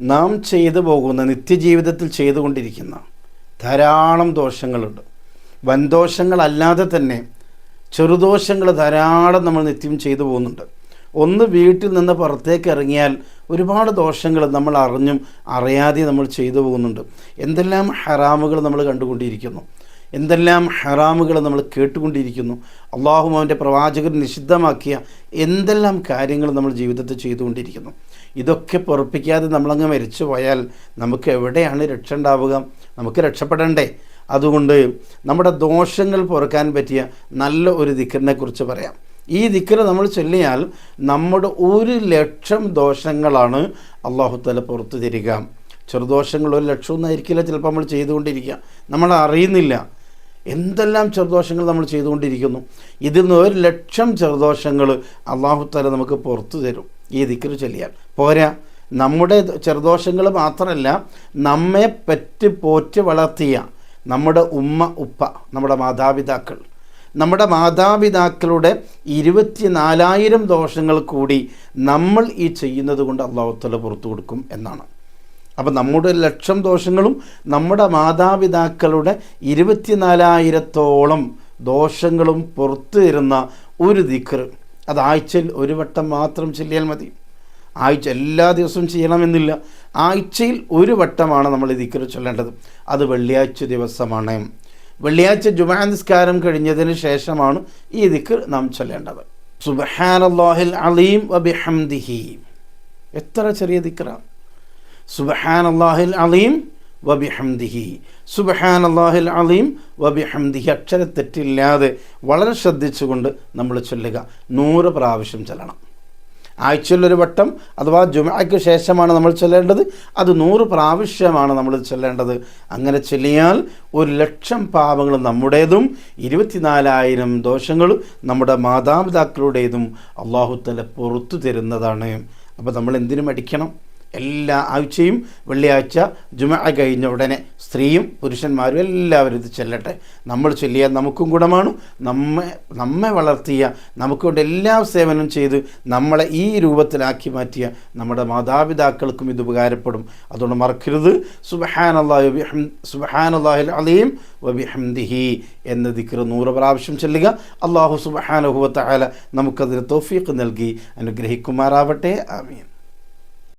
നാം ചെയ്തു പോകുന്ന നിത്യജീവിതത്തിൽ ചെയ്തുകൊണ്ടിരിക്കുന്ന ധാരാളം ദോഷങ്ങളുണ്ട്. വൻദോഷങ്ങളല്ലാതെ തന്നെ ചെറുദോഷങ്ങൾ ധാരാളം നമ്മൾ നിത്യം ചെയ്തു പോകുന്നുണ്ട്. ഒന്ന് വീട്ടിൽ നിന്ന് പുറത്തേക്ക് ഇറങ്ങിയാൽ ഒരുപാട് ദോഷങ്ങൾ നമ്മൾ അറിഞ്ഞും അറിയാതെ നമ്മൾ ചെയ്തു പോകുന്നുണ്ട്. എന്തെല്ലാം ഹറാമുകൾ നമ്മൾ കണ്ടുകൊണ്ടിരിക്കുന്നു. എന്തെല്ലാം ഹറാമുകൾ നമ്മൾ കേട്ടുകൊണ്ടിരിക്കുന്നു. അള്ളാഹു അവന്റെ പ്രവാചകർ നിഷിദ്ധമാക്കിയ എന്തെല്ലാം കാര്യങ്ങൾ നമ്മൾ ജീവിതത്തിൽ ചെയ്തുകൊണ്ടിരിക്കുന്നു. ഇതൊക്കെ പൊറപ്പിക്കാതെ നമ്മളങ്ങ് മരിച്ചു പോയാൽ നമുക്ക് എവിടെയാണ് രക്ഷ ഉണ്ടാവുക? നമുക്ക് രക്ഷപ്പെടണ്ടേ? അതുകൊണ്ട് നമ്മുടെ ദോഷങ്ങൾ പൊറുക്കാൻ പറ്റിയ നല്ല ഒരു ദിക്കറിനെ കുറിച്ച് പറയാം. ഈ ദിക്കറ് നമ്മൾ ചൊല്ലിയാൽ നമ്മുടെ ഒരു ലക്ഷം ദോഷങ്ങളാണ് അള്ളാഹുത്തല പുറത്തു തരിക. ചെറുദോഷങ്ങൾ ഒരു ആയിരിക്കില്ല ചിലപ്പോൾ നമ്മൾ ചെയ്തുകൊണ്ടിരിക്കുക. നമ്മൾ അറിയുന്നില്ല. എന്തെല്ലാം ചെറുദോഷങ്ങൾ നമ്മൾ ചെയ്തുകൊണ്ടിരിക്കുന്നു. ഇതിൽ നിന്ന് ഒരു ലക്ഷം ചെറുദോഷങ്ങൾ അള്ളാഹുത്തല നമുക്ക് പുറത്തു തരും. ഈ ദിക്കറ് ചൊല്ലിയാൽ. പോരാ നമ്മുടെ ചെറുദോഷങ്ങൾ മാത്രമല്ല നമ്മെ പറ്റി പോറ്റി വളർത്തിയ നമ്മുടെ ഉമ്മ ഉപ്പ നമ്മുടെ മാതാപിതാക്കൾ. നമ്മുടെ മാതാപിതാക്കളുടെ ഇരുപത്തിനാലായിരം ദോഷങ്ങൾ കൂടി നമ്മൾ ഈ ചെയ്യുന്നത് കൊണ്ട് അള്ളാഹുത്തല പുറത്തു കൊടുക്കും എന്നാണ്. അപ്പം നമ്മുടെ ലക്ഷം ദോഷങ്ങളും നമ്മുടെ മാതാപിതാക്കളുടെ ഇരുപത്തിനാലായിരത്തോളം ദോഷങ്ങളും പുറത്തു തരുന്ന ഒരു ദിക്കർ അത് ആഴ്ചയിൽ ഒരു വട്ടം മാത്രം ചെല്ലിയാൽ മതി. ആഴ്ച എല്ലാ ദിവസവും ചെയ്യണമെന്നില്ല. ആഴ്ചയിൽ ഒരു വട്ടമാണ് നമ്മൾ ദിക്കർ ചൊല്ലേണ്ടത്. അത് വെള്ളിയാഴ്ച ദിവസമാണ്. വെള്ളിയാഴ്ച ജുമാ നിസ്കാരം കഴിഞ്ഞതിന് ശേഷമാണ് ഈ ദിക്കർ നാം ചൊല്ലേണ്ടത്. സുബഹാനല്ലാഹിൽ അലീം വബിഹംദിഹി എത്ര ചെറിയ ദിക്കറാണ് സുബഹാൻ അള്ളാഹിൽ അലീം വബിഹംദിഹി. സുബഹാൻ അള്ളാഹിൽ അലീം വബിഹംദിഹി. അക്ഷരത്തെറ്റില്ലാതെ വളരെ ശ്രദ്ധിച്ചുകൊണ്ട് നമ്മൾ ചൊല്ലുക. നൂറ് പ്രാവശ്യം ചൊല്ലണം. ആഴ്ചയിലൊരു വട്ടം അഥവാ ജുമയ്ക്ക് ശേഷമാണ് നമ്മൾ ചൊല്ലേണ്ടത്. അത് നൂറ് പ്രാവശ്യമാണ് നമ്മൾ ചൊല്ലേണ്ടത്. അങ്ങനെ ചൊല്ലിയാൽ ഒരു ലക്ഷം പാപങ്ങൾ നമ്മുടേതും ഇരുപത്തിനാലായിരം ദോഷങ്ങൾ നമ്മുടെ മാതാപിതാക്കളുടേതും അള്ളാഹുത്തല പുറത്തു തരുന്നതാണ്. അപ്പോൾ നമ്മൾ എന്തിനും അടിക്കണം എല്ലാ ആഴ്ചയും വെള്ളിയാഴ്ച ജുമ കഴിഞ്ഞ ഉടനെ സ്ത്രീയും പുരുഷന്മാരും എല്ലാവരും ഇത് ചെല്ലട്ടെ. നമ്മൾ ചൊല്ലിയാൽ നമുക്കും ഗുണമാണ്. നമ്മെ നമ്മെ വളർത്തിയ നമുക്ക് കൊണ്ട് എല്ലാ സേവനം ചെയ്ത് നമ്മളെ ഈ രൂപത്തിലാക്കി മാറ്റിയ നമ്മുടെ മാതാപിതാക്കൾക്കും ഇത് ഉപകാരപ്പെടും. അതുകൊണ്ട് മറക്കരുത്. സുബഹാൻ അള്ളാഹു അലീം വബിഹംദിഹി എന്ന ദിക്ർ നൂറ് പ്രാവശ്യം ചെല്ലുക. അള്ളാഹു സുബഹാനുഹുവത്ത ആല നമുക്കതിന് തോഫീക്ക് നൽകി. അനുഗ്രഹിക്കുമാറാവട്ടെ. ആമീൻ.